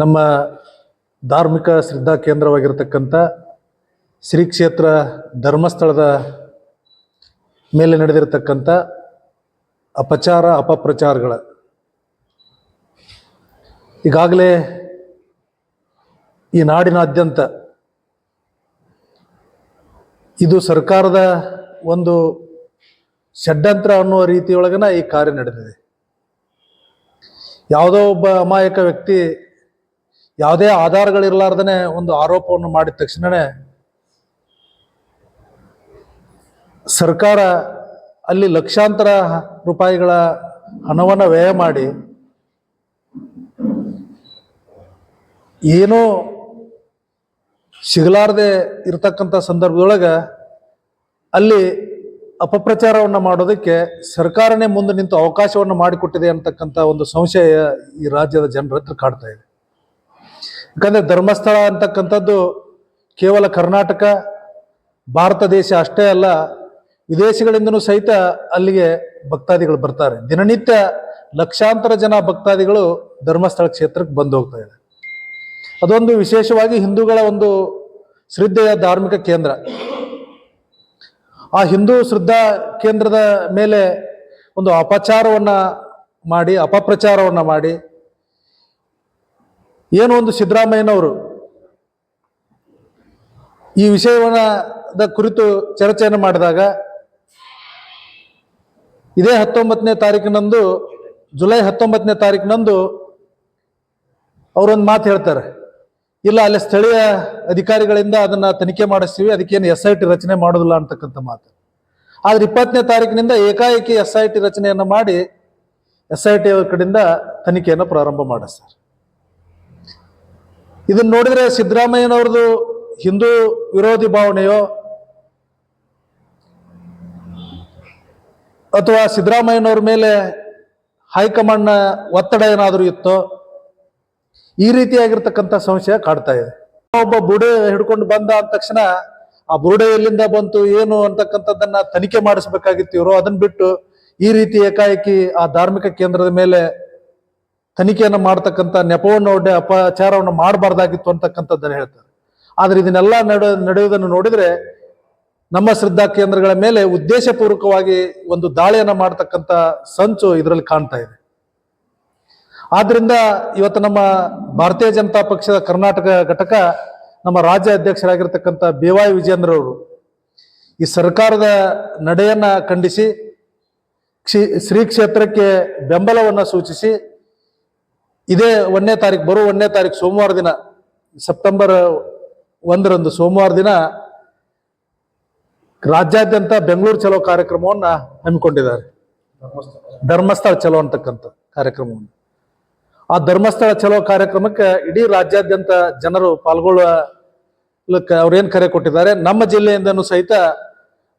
ನಮ್ಮ ಧಾರ್ಮಿಕ ಶ್ರದ್ಧಾ ಕೇಂದ್ರವಾಗಿರತಕ್ಕಂಥ ಶ್ರೀ ಕ್ಷೇತ್ರ ಧರ್ಮಸ್ಥಳದ ಮೇಲೆ ನಡೆದಿರತಕ್ಕಂಥ ಅಪಚಾರ ಅಪಪ್ರಚಾರಗಳ. ಈಗಾಗಲೇ ಈ ನಾಡಿನಾದ್ಯಂತ ಇದು ಸರ್ಕಾರದ ಒಂದು ಷಡ್ಯಂತ್ರ ಅನ್ನುವ ರೀತಿಯೊಳಗನ ಈ ಕಾರ್ಯ ನಡೆದಿದೆ. ಯಾವುದೋ ಒಬ್ಬ ಅಮಾಯಕ ವ್ಯಕ್ತಿ ಯಾವುದೇ ಆಧಾರಗಳಿರಲಾರ್ದನೆ ಒಂದು ಆರೋಪವನ್ನು ಮಾಡಿದ ತಕ್ಷಣವೇ ಸರ್ಕಾರ ಅಲ್ಲಿ ಲಕ್ಷಾಂತರ ರೂಪಾಯಿಗಳ ಹಣವನ್ನು ವ್ಯಯ ಮಾಡಿ ಏನೋ ಸಿಗಲಾರದೆ ಇರತಕ್ಕಂಥ ಸಂದರ್ಭದೊಳಗೆ ಅಲ್ಲಿ ಅಪಪ್ರಚಾರವನ್ನು ಮಾಡೋದಕ್ಕೆ ಸರ್ಕಾರನೇ ಮುಂದೆ ನಿಂತು ಅವಕಾಶವನ್ನು ಮಾಡಿಕೊಟ್ಟಿದೆ ಅಂತಕ್ಕಂಥ ಒಂದು ಸಂಶಯ ಈ ರಾಜ್ಯದ ಜನರ ಹತ್ರ ಕಾಡ್ತಾ ಇದೆ. ಯಾಕಂದ್ರೆ ಧರ್ಮಸ್ಥಳ ಅಂತಕ್ಕಂಥದ್ದು ಕೇವಲ ಕರ್ನಾಟಕ, ಭಾರತ ದೇಶ ಅಷ್ಟೇ ಅಲ್ಲ, ವಿದೇಶಗಳಿಂದನೂ ಸಹಿತ ಅಲ್ಲಿಗೆ ಭಕ್ತಾದಿಗಳು ಬರ್ತಾರೆ. ದಿನನಿತ್ಯ ಲಕ್ಷಾಂತರ ಜನ ಭಕ್ತಾದಿಗಳು ಧರ್ಮಸ್ಥಳ ಕ್ಷೇತ್ರಕ್ಕೆ ಬಂದು ಹೋಗ್ತಾ ಇದೆ ಅದೊಂದು ವಿಶೇಷವಾಗಿ ಹಿಂದೂಗಳ ಒಂದು ಶ್ರದ್ಧೆಯ ಧಾರ್ಮಿಕ ಕೇಂದ್ರ. ಆ ಹಿಂದೂ ಶ್ರದ್ಧಾ ಕೇಂದ್ರದ ಮೇಲೆ ಒಂದು ಅಪಚಾರವನ್ನು ಮಾಡಿ, ಅಪಪ್ರಚಾರವನ್ನು ಮಾಡಿ ಏನು ಒಂದು ಸಿದ್ದರಾಮಯ್ಯನವರು ಈ ವಿಷಯವನ್ನ ದ ಕುರಿತು ಚರ್ಚೆಯನ್ನು ಮಾಡಿದಾಗ ಇದೇ ಹತ್ತೊಂಬತ್ತನೇ ತಾರೀಕಿನಂದು ಜುಲೈ ಹತ್ತೊಂಬತ್ತನೇ ತಾರೀಕಿನಂದು ಅವರೊಂದು ಮಾತು ಹೇಳ್ತಾರೆ. ಇಲ್ಲ, ಅಲ್ಲಿ ಸ್ಥಳೀಯ ಅಧಿಕಾರಿಗಳಿಂದ ಅದನ್ನ ತನಿಖೆ ಮಾಡಿಸ್ತೀವಿ, ಅದಕ್ಕೇನು ಎಸ್ ಐ ಟಿ ರಚನೆ ಮಾಡೋದಿಲ್ಲ ಅಂತಕ್ಕಂಥ ಮಾತು. ಆದ್ರೆ ಇಪ್ಪತ್ತನೇ ತಾರೀಕಿನಿಂದ ಏಕಾಏಕಿ ಎಸ್ ಐ ಟಿ ರಚನೆಯನ್ನು ಮಾಡಿ ಎಸ್ ಐ ಟಿ ಕಡೆಯಿಂದ ತನಿಖೆಯನ್ನು ಪ್ರಾರಂಭ ಮಾಡಿಸ್ತಾರೆ. ಇದನ್ನ ನೋಡಿದ್ರೆ ಸಿದ್ದರಾಮಯ್ಯನವ್ರದ್ದು ಹಿಂದೂ ವಿರೋಧಿ ಭಾವನೆಯೋ, ಅಥವಾ ಸಿದ್ದರಾಮಯ್ಯನವ್ರ ಮೇಲೆ ಹೈಕಮಾಂಡ್ನ ಒತ್ತಡ ಏನಾದರೂ ಇತ್ತೋ, ಈ ರೀತಿಯಾಗಿರ್ತಕ್ಕಂಥ ಸಂಶಯ ಕಾಡ್ತಾ ಇದೆ. ಒಬ್ಬ ಬುಡೆ ಹಿಡ್ಕೊಂಡು ಬಂದ ಅಂದ ತಕ್ಷಣ ಆ ಬುರುಡೆ ಎಲ್ಲಿಂದ ಬಂತು, ಏನು ಅಂತಕ್ಕಂಥದ್ದನ್ನ ತನಿಖೆ ಮಾಡಿಸ್ಬೇಕಾಗಿತ್ತು ಇವರು ಅದನ್ನ ಬಿಟ್ಟು ಈ ರೀತಿ ಏಕಾಏಕಿ ಆ ಧಾರ್ಮಿಕ ಕೇಂದ್ರದ ಮೇಲೆ ತನಿಖೆಯನ್ನು ಮಾಡ್ತಕ್ಕಂಥ ನೆಪವನ್ನು ಒಡ್ಡೆ ಅಪಚಾರವನ್ನು ಮಾಡಬಾರ್ದಾಗಿತ್ತು ಅಂತಕ್ಕಂಥದ್ದನ್ನು ಹೇಳ್ತಾರೆ. ಆದರೆ ಇದನ್ನೆಲ್ಲ ನಡೆ, ನಡೆಯುವುದನ್ನು ನೋಡಿದರೆ ನಮ್ಮ ಶ್ರದ್ಧಾ ಕೇಂದ್ರಗಳ ಮೇಲೆ ಉದ್ದೇಶಪೂರ್ವಕವಾಗಿ ಒಂದು ದಾಳಿಯನ್ನು ಮಾಡ್ತಕ್ಕಂಥ ಸಂಚು ಇದರಲ್ಲಿ ಕಾಣ್ತಾ ಇದೆ. ಆದ್ರಿಂದ ಇವತ್ತು ನಮ್ಮ ಭಾರತೀಯ ಜನತಾ ಪಕ್ಷದ ಕರ್ನಾಟಕ ಘಟಕ ನಮ್ಮ ರಾಜ್ಯ ಅಧ್ಯಕ್ಷರಾಗಿರ್ತಕ್ಕಂಥ ಬಿ ವಿಜೇಂದ್ರ ಅವರು ಈ ಸರ್ಕಾರದ ನಡೆಯನ್ನ ಖಂಡಿಸಿ ಕ್ಷಿ ಶ್ರೀ ಕ್ಷೇತ್ರಕ್ಕೆ ಬೆಂಬಲವನ್ನು ಸೂಚಿಸಿ ಇದೇ ಒಂದನೇ ತಾರೀಕು ಬರೋ ಒಂದನೇ ತಾರೀಕು ಸೋಮವಾರ ದಿನ, ಸೆಪ್ಟೆಂಬರ್ ಒಂದರಂದು ಸೋಮವಾರ ದಿನ ರಾಜ್ಯಾದ್ಯಂತ ಬೆಂಗಳೂರು ಚಲೋ ಕಾರ್ಯಕ್ರಮವನ್ನ ಹಮ್ಮಿಕೊಂಡಿದ್ದಾರೆ. ಧರ್ಮಸ್ಥಳ ಚಲೋ ಅಂತಕ್ಕಂಥ ಕಾರ್ಯಕ್ರಮವನ್ನು. ಆ ಧರ್ಮಸ್ಥಳ ಚಲೋ ಕಾರ್ಯಕ್ರಮಕ್ಕೆ ಇಡೀ ರಾಜ್ಯಾದ್ಯಂತ ಜನರು ಪಾಲ್ಗೊಳ್ಳುವ ಏನು ಕರೆ ಕೊಟ್ಟಿದ್ದಾರೆ, ನಮ್ಮ ಜಿಲ್ಲೆಯಿಂದನೂ ಸಹಿತ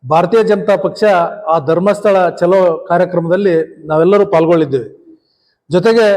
ಭಾರತೀಯ ಜನತಾ ಪಕ್ಷ ಆ ಧರ್ಮಸ್ಥಳ ಚಲೋ ಕಾರ್ಯಕ್ರಮದಲ್ಲಿ ನಾವೆಲ್ಲರೂ ಪಾಲ್ಗೊಳ್ಳಿದ್ದೇವೆ. ಜೊತೆಗೆ